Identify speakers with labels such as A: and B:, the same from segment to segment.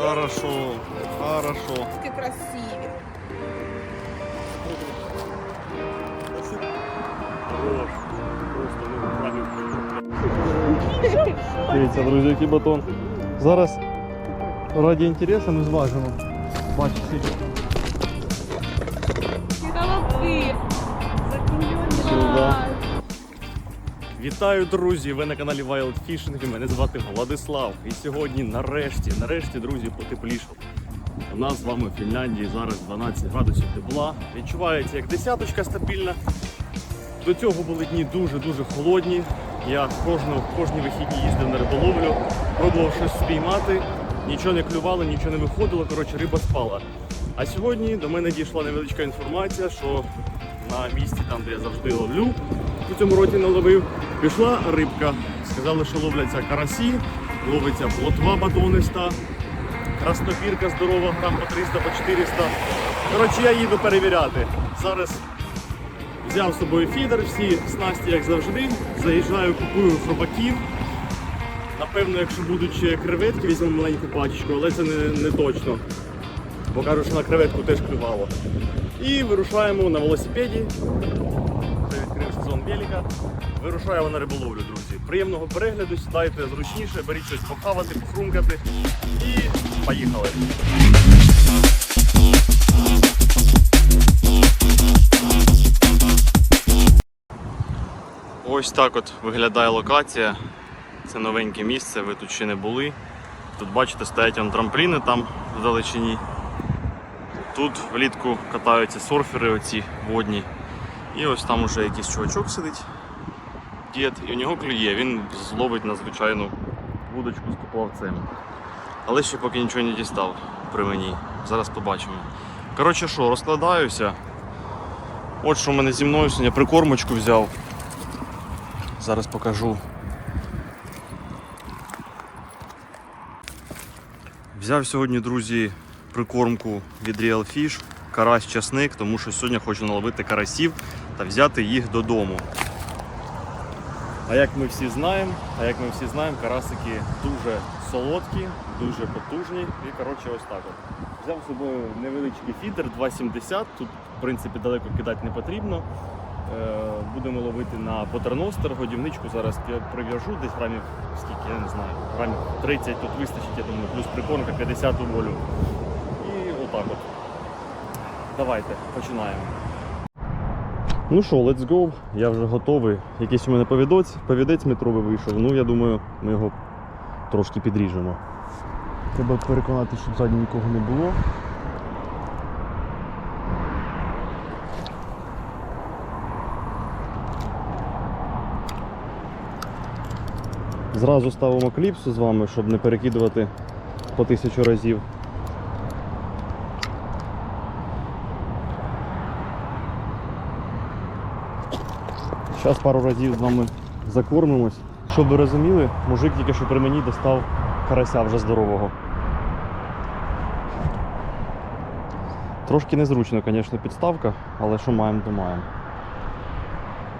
A: Хорошо, хорошо.
B: Такі красиві.
A: Дивіться, друзі, який батон. Зараз раді інтересу ми зважимо. Бачите, скільки.
B: Голубці.
A: Сюди. Вітаю, друзі! Ви на каналі Wild Fishing. Мене звати Владислав. І сьогодні, нарешті, нарешті, друзі, потеплішало. У нас з вами в Фінляндії зараз 12 градусів тепла. Відчувається як десяточка стабільна. До цього були дні дуже-дуже холодні. Я кожну, кожні вихідні їздив на риболовлю, пробував щось спіймати, нічого не клювало, нічого не виходило, коротше, риба спала. А сьогодні до мене дійшла невеличка інформація, що на місці, там, де я завжди ловлю, у цьому році наловив, пішла рибка. Сказали, що ловляться карасі, ловиться плотва батониста, краснопірка здорова, грам по 300, по 400. Коротше, я їду перевіряти. Зараз Взяв з собою фідер, всі снасті, як завжди. Заїжджаю, купую хробаків. Напевно, якщо будуть ще креветки, візьмемо маленьку пачечку, але це не, не точно. Бо кажуть, що на креветку теж клювало. І вирушаємо на велосипеді. Велика. Вирушаємо на риболовлю, друзі. Приємного перегляду, сідайте зручніше, беріть щось похавати, пофрумкати. І поїхали. Ось так от виглядає локація. Це новеньке місце, ви тут ще не були. Тут бачите, стоять он трампліни там вдалечині. Тут влітку катаються серфери оці водні. І ось там уже якийсь чувачок сидить, дід, і у нього клює, він зловить на звичайну вудочку з поплавцем. Але ще поки нічого не дістав при мені. Зараз побачимо. Коротше що, розкладаюся. От що в мене зі мною сьогодні прикормочку взяв. Зараз покажу. Взяв сьогодні, друзі, прикормку від Real Fish, карась часник, тому що сьогодні хочу наловити карасів та взяти їх додому. А як ми всі знаємо, а як ми всі знаємо, карасики дуже солодкі, дуже потужні і коротше ось так от. Взяв з собою невеличкий фідер 2,70, тут в принципі далеко кидати не потрібно. Е, Будемо ловити на патерностер, годівничку зараз прив'яжу десь грамів, скільки, я не знаю, грамів 30 тут вистачить, я думаю, плюс прикормка 50 у волю. І отак от. Давайте, починаємо. Ну що, let's go. Я вже готовий. Якийсь у мене повідець, повідець метровий вийшов. Ну, я думаю, ми його трошки підріжемо. Треба переконати, щоб ззаді нікого не було. Зразу ставимо кліпсу з вами, щоб не перекидувати по тисячу разів. Зараз пару разів з вами закормимось. Щоб ви розуміли, мужик тільки що при мені достав карася вже здорового. Трошки незручно, звісно, підставка, але що маємо, то маємо.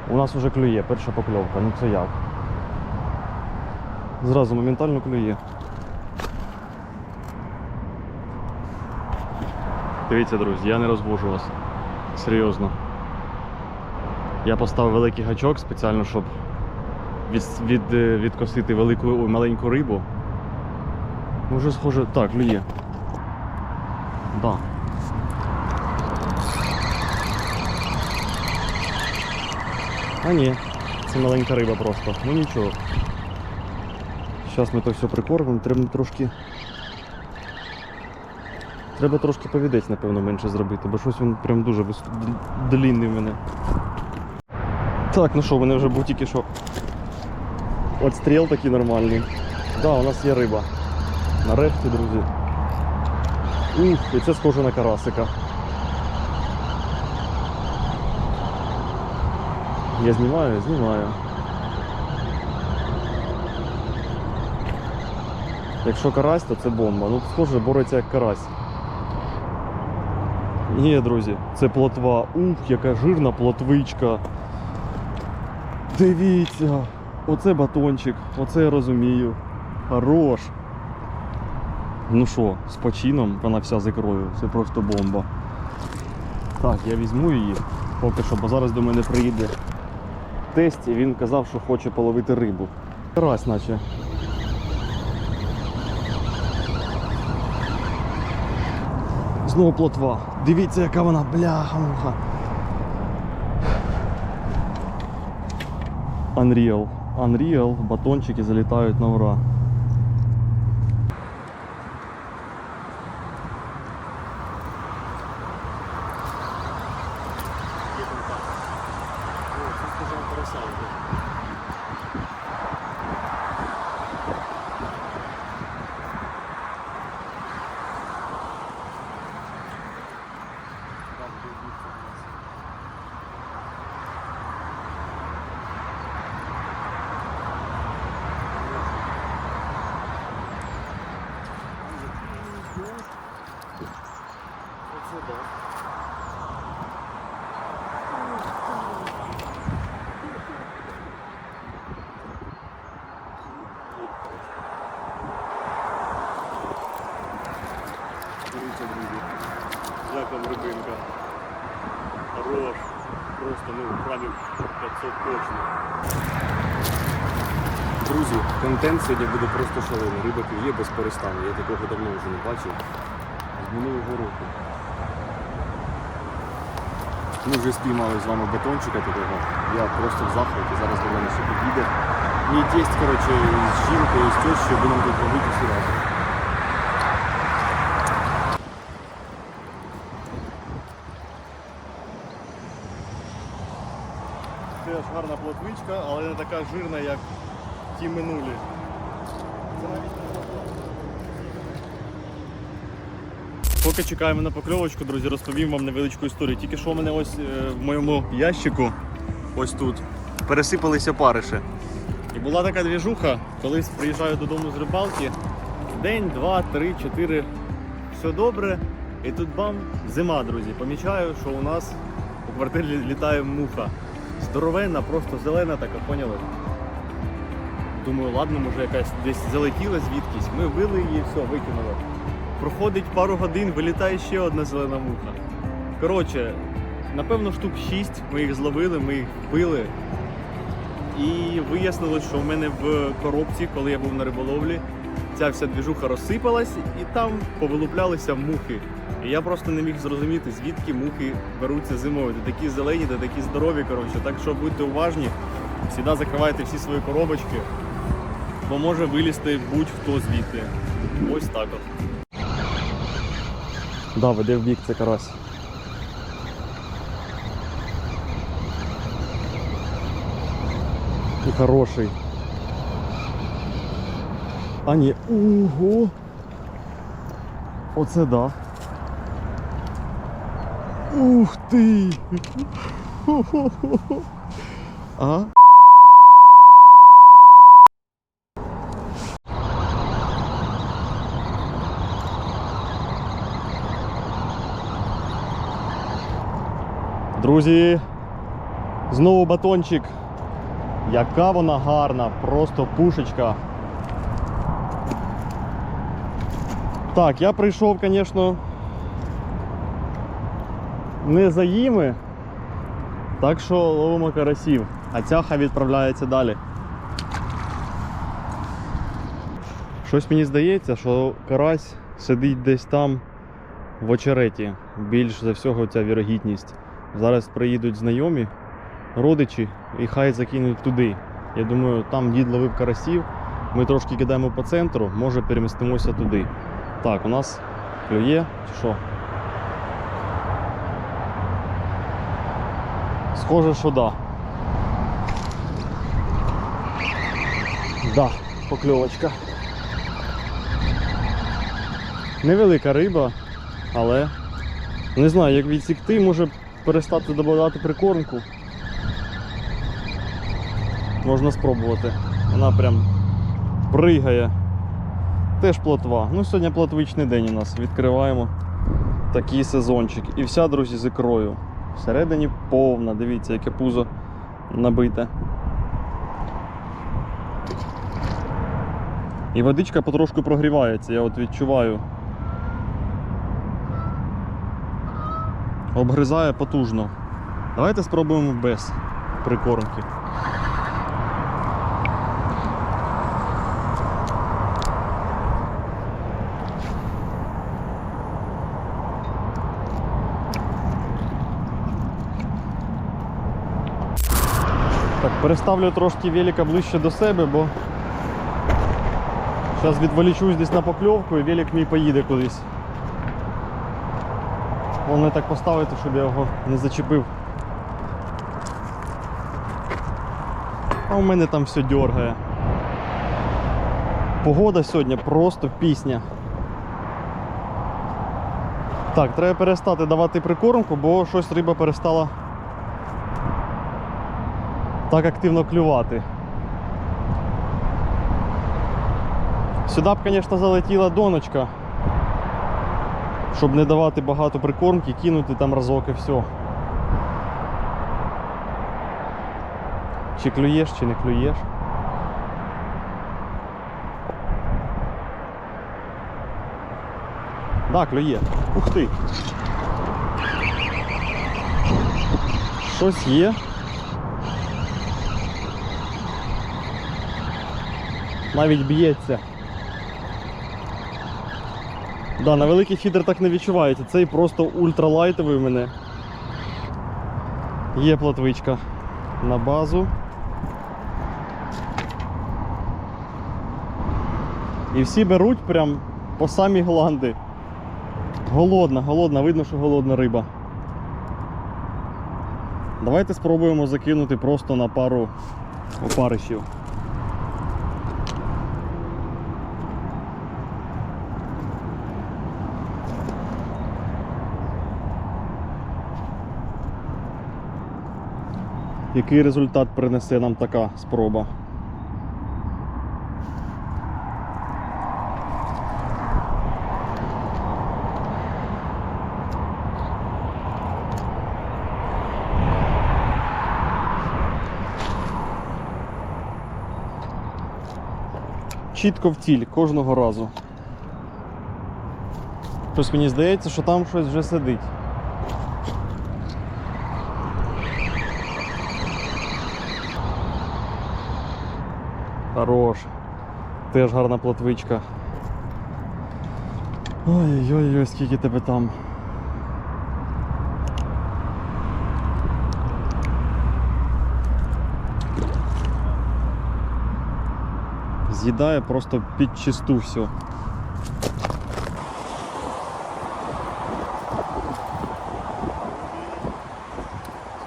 A: У нас вже клює, перша покльовка, ну це як? Зразу моментально клює. Дивіться, друзі, я не розвожу вас. Серйозно. Я поставив великий гачок спеціально, щоб від, від, е, відкосити велику маленьку рибу. Ну, Вже схоже. Так, клює. Да. А ні, це маленька риба просто. Ну нічого. Зараз ми то все прикормимо, треба трошки. Треба трошки повідець, напевно, менше зробити, бо щось він прям дуже вис... длінний в мене. Так, ну що, мене вже був тільки що. Отстріл такий нормальний. Так, да, у нас є риба. Нарешті, друзі. Ух, і це схоже на карасика. Я знімаю, знімаю. Якщо карась, то це бомба. Ну, схоже, бореться як карась. Ні, друзі, це плотва. Ух, яка жирна плотвичка. Дивіться, оце батончик, оце я розумію. Хорош. Ну що, з почином, вона вся з ікрою, це просто бомба. Так, я візьму її поки що, бо зараз до мене приїде тесть і він казав, що хоче половити рибу. Карась наче. Знову плотва. Дивіться, яка вона бляха-муха. Unreal. Unreal, батончики залітають на ура. Дивіться, друзі. Як вам рибинка. Хорош. Просто ну грамів 500 точно. Друзі, контент сьогодні буде просто шалений. Риба клює без перестану. Я такого давно вже не бачив. З минулого року. Ми вже спіймали з вами бетончика такого. Я просто в захваті. Зараз до мене ще підійде. Мій тесть, коротше, з жінкою, з тещою будемо тут робити всі разом. Теж гарна плотвичка, але не така жирна, як ті минулі. Поки чекаємо на покльовочку, друзі, розповім вам невеличку історію. Тільки що в мене ось е, в моєму ящику, ось тут, пересипалися париші. І була така двіжуха, колись приїжджаю додому з рибалки. День, два, три, чотири. Все добре. І тут бам, зима, друзі. Помічаю, що у нас у квартирі літає муха. Здоровенна, просто зелена така, поняли? Думаю, ладно, може якась десь залетіла звідкись. Ми вбили її, все, викинули. Проходить пару годин, вилітає ще одна зелена муха. Коротше, напевно, штук 6 ми їх зловили, ми їх вбили. І вияснилось, що в мене в коробці, коли я був на риболовлі, ця вся двіжуха розсипалась і там повилуплялися мухи. І я просто не міг зрозуміти, звідки мухи беруться зимою. Де такі зелені, де такі здорові. Коротше. Так що будьте уважні, завжди закривайте всі свої коробочки, бо може вилізти будь-хто звідти. Ось так от. Да, веде в бік це карась. І хороший. А ні, ого. Оце да. Ух ти! Хо-хо-хо. А? Друзі, знову батончик. Яка вона гарна, просто пушечка. Так, я прийшов, звісно, не за їми. Так що ловимо карасів, а ця хай відправляється далі. Щось мені здається, що карась сидить десь там в очереті. Більш за всього ця вірогідність. Зараз приїдуть знайомі, родичі і хай закинуть туди. Я думаю, там дід ловив карасів. Ми трошки кидаємо по центру, може перемістимося туди. Так, у нас клює чи що? Схоже, що да. Да, покльовочка. Невелика риба, але не знаю, як відсікти, може перестати додавати прикормку. Можна спробувати. Вона прям пригає. Теж плотва. Ну, сьогодні плотвичний день у нас. Відкриваємо такий сезончик. І вся, друзі, з ікрою. Всередині повна, дивіться, яке пузо набите. І водичка потрошку прогрівається, я от відчуваю. Обгризає потужно. Давайте спробуємо без прикормки. Так, переставлю трошки велика ближче до себе, бо зараз відволічусь десь на покльовку і велик мій поїде кудись. Головне так поставити, щоб я його не зачепив. А у мене там все дергає. Погода сьогодні просто пісня. Так, треба перестати давати прикормку, бо щось риба перестала так активно клювати. Сюди б, звісно, залетіла доночка, щоб не давати багато прикормки, кинути там разок і все. Чи клюєш, чи не клюєш. Да, клює. Ух ти. Щось є. Навіть б'ється. Да, на великий фідер так не відчувається. Цей просто ультралайтовий у мене. Є платвичка на базу. І всі беруть прям по самі гланди. Голодна, голодна, видно, що голодна риба. Давайте спробуємо закинути просто на пару опаришів. Який результат принесе нам така спроба? Чітко в ціль кожного разу. Щось мені здається, що там щось вже сидить. Хорош. Теж гарна платвичка. Ой-ой-ой, скільки тебе там. З'їдає просто під чисту все.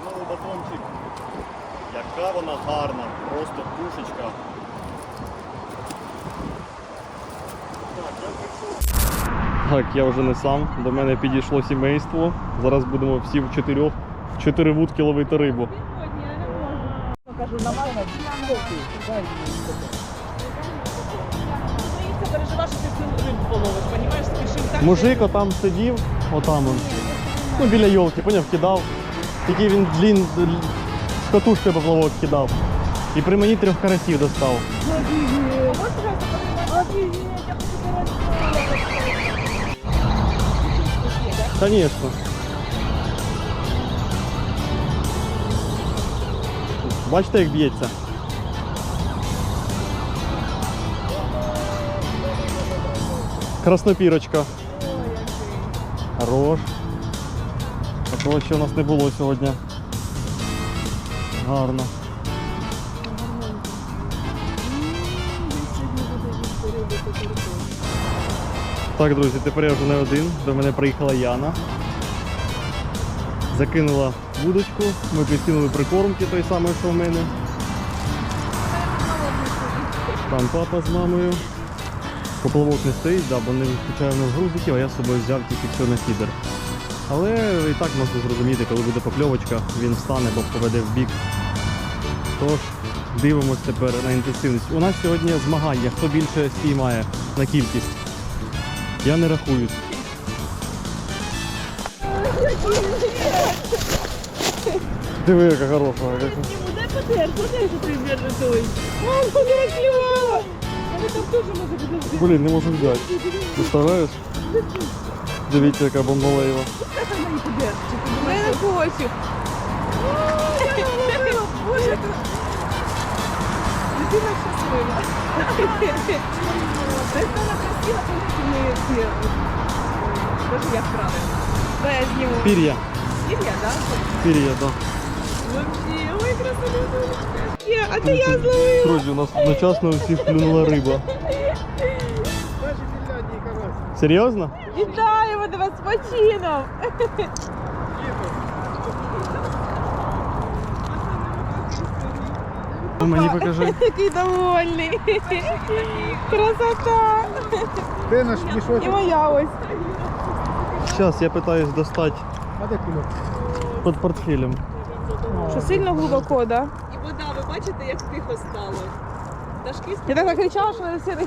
A: Знову батончик. Яка вона гарна, просто пушечка. Так, я вже не сам. До мене підійшло сімейство. Зараз будемо всі в чотирьох, в чотири вудки ловити рибу. Мужик отам сидів, отам он. Ну, біля йолки, поняв, кидав. Тільки він длін, з катушкою поплавок кидав. І при мені трьох карасів достав. Конечно. Бачите, як б'ється? Краснопірочка. Хорош. Такого ще у нас не було сьогодні. Гарно. Так, друзі, тепер я вже не один. До мене приїхала Яна. Закинула вудочку, ми підкинули прикормки той самий, що в мене. Там папа з мамою. Поплавок не стоїть, да, бо не вистачає в нас грузиків, а я з собою взяв тільки все на фідер. Але і так можна зрозуміти, коли буде покльовочка, він встане, бо поведе в бік. Тож, дивимось тепер на інтенсивність. У нас сьогодні змагання, хто більше спіймає на кількість. Я не рахую. Диви, яка хороша. яка-
B: Дай подер, подер, що ти вірно той. Мам, красиво! там теж може бути.
A: Блін, не можу взяти. Представляєш? Дивіться, яка бомбалеєва.
B: Як вона її подержить? Чи ти
C: Я
B: думаєш,
C: не
B: що-
C: хочу.
B: Боже, ти... Дитина щаслива. Це вона красива, коли ми ці... Боже, як правильно.
C: Дай я зніму.
A: Пір'я.
B: Сім'я, так?
A: Пір'я, так.
B: Вообще, ой, красота.
C: Є, а ти я зловила.
A: Друзі, у нас одночасно у всіх клюнула риба. Серйозно?
C: Вітаємо тебе з почином.
A: Мені покажи.
C: Який довольний. Красота.
D: Де наш
C: І моя ось.
A: Зараз я питаюсь достати
D: А де кульок?
A: під портфелем.
C: Що сильно глибоко, да?
B: І вода, ви бачите, як тихо стало. Пташки
C: Я так закричала, що я все не.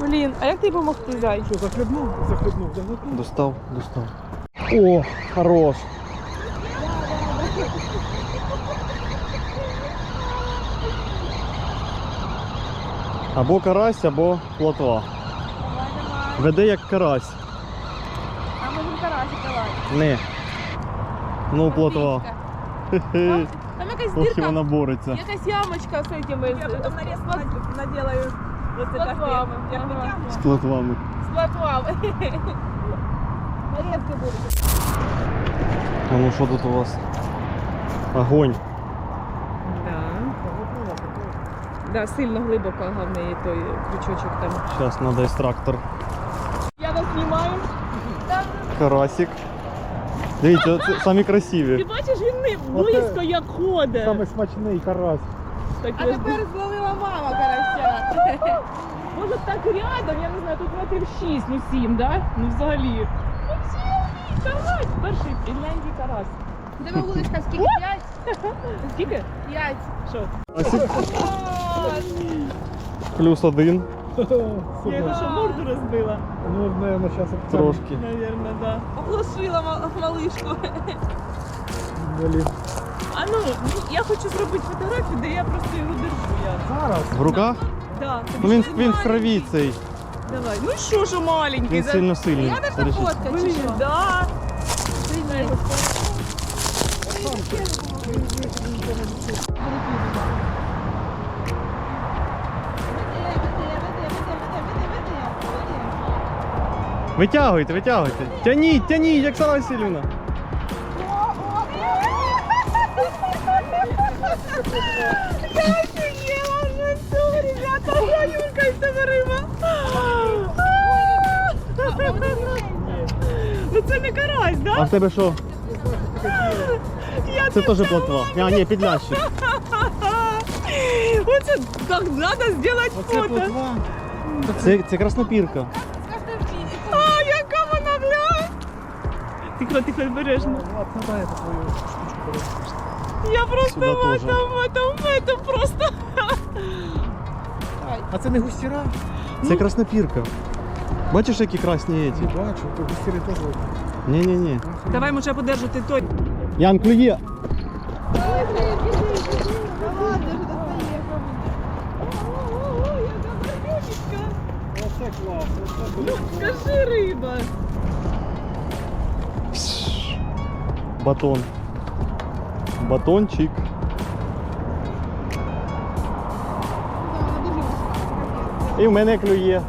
C: Блін, а як тобі допомогти, зай?
D: Що, захлебнув? Захлебнув, захлебнув.
A: Достав, достав. О, хорош. Або карась, або плотва. Веде як карась.
C: А можемо карасик давай.
A: Не. Ну, плотва. Хе-хе.
C: Там якась
A: Ох, і
C: дірка,
A: вона бореться.
C: якась ямочка з этими.
B: Я потім нарез наделаю. Оце
C: З платвами.
B: Як
C: Ага.
B: потягну.
A: З плотвами.
C: З платвами. Нарезки будуть.
A: А ну що тут у вас? Огонь.
B: Да, сильно глибоко, головне, і той крючочок там.
A: Зараз треба екстрактор.
B: Я вас знімаю.
A: Карасик. Дивіться, це самі
B: Ти
A: красиві.
B: бачиш, він не близько як ходить.
D: Саме смачний карась.
B: Так,
C: А тепер зловила мама карася.
B: Може так рядом, я не знаю, тут метрів 6, ну 7, да? Ну взагалі. Ну цілий карась. Перший в Фінляндії карась.
C: Тебе вуличка скільки? П'ять?
B: Скільки?
C: П'ять.
B: Що?
A: Плюс один.
B: Я його що морду розбила?
D: Ну, наверное, зараз
A: Трошки.
B: Навірно, да.
C: Оглушила ма- малишку.
D: Блін.
B: А ну, я хочу зробити фотографію, де я просто його держу. Я.
D: Зараз.
A: В руках?
B: Да.
A: Ну він, він в крові цей.
B: Давай. Ну що, що маленький?
A: Він
B: за-
A: сильно сильний.
C: Я теж
A: Подожди.
C: фотка, чи що?
B: да.
A: Витягуйте, витягуйте. Тяніть, тяніть, Оксана Васильівна.
C: Я офігела вже цього, ребята, я Юлька із тебе риба.
B: Ну це не карась, да?
A: А в тебе що?
B: Я
A: Це теж плотва. А, ні, підлящик.
B: Оце так треба зробити
D: Оце
B: фото.
D: плотва.
A: Це, це краснопірка.
B: А, яка вона, бля! Тихо, тихо, обережно.
D: Влад, ну дай я твою штучку беру.
B: Я просто
A: Сюди
B: в
A: теж.
B: этом, в этом, в этом просто.
D: А це не густіра?
A: Це краснопірка. Бачиш, які красні
D: Не
A: еті?
D: бачу, то густіри теж.
A: Ні-ні-ні.
B: Давай, може, я подержу ти той.
A: Ян, клює.
B: Скажи, риба.
A: Батон. Батончик. І в мене клює.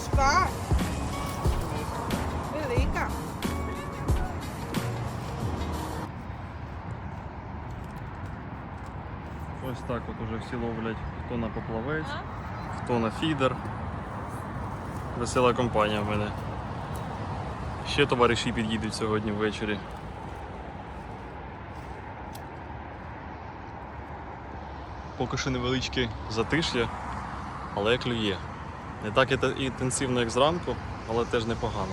A: важка, велика. Ось так от уже всі ловлять, хто на поплавець, хто на фідер. Весела компанія в мене. Ще товариші під'їдуть сьогодні ввечері. Поки що невеличке затиш'я, але клює. Не так інтенсивно, як зранку, але теж непогано.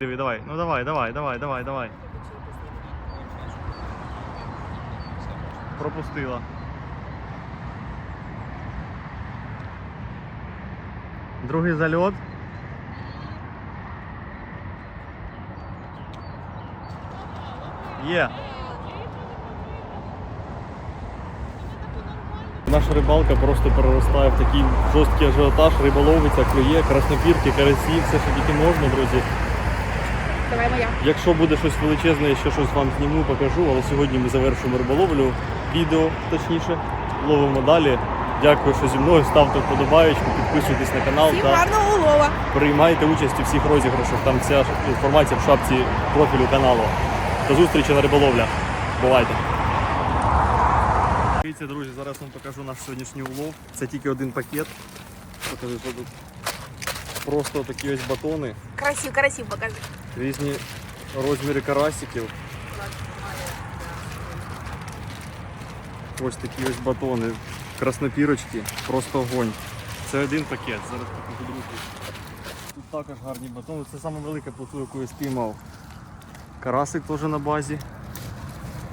A: Диви, давай, ну давай, давай, давай, давай, давай. Пропустила. Другий зальот. Є. Наша рибалка просто переростає в такий жорсткий ажіотаж, риба ловиться, клює, краснопірки, карасі, все, що тільки можна, друзі.
C: Давай моя.
A: Якщо буде щось величезне, я ще щось вам зніму, покажу, але сьогодні ми завершуємо риболовлю, відео точніше, ловимо далі. Дякую, що зі мною. Ставте вподобаєчку, підписуйтесь на канал
C: Всім
A: та
C: гарного улова.
A: приймайте участь у всіх розіграшах. Там вся інформація в шапці профілю каналу. До зустрічі на риболовлях. Бувайте! Дивіться, друзі, зараз вам покажу наш сьогоднішній улов. Це тільки один пакет. Покажу, що тут. Просто такі ось батони,
C: Красив, красив покажи.
A: різні розміри карасиків. Ось такі ось батони, краснопірочки, просто огонь. Це один пакет, зараз покажу другий. Тут також гарні батони. Це саме велика плоту, яку я спіймав. Карасик теж на базі.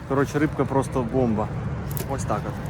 A: Коротше, рибка просто бомба. Ось так от.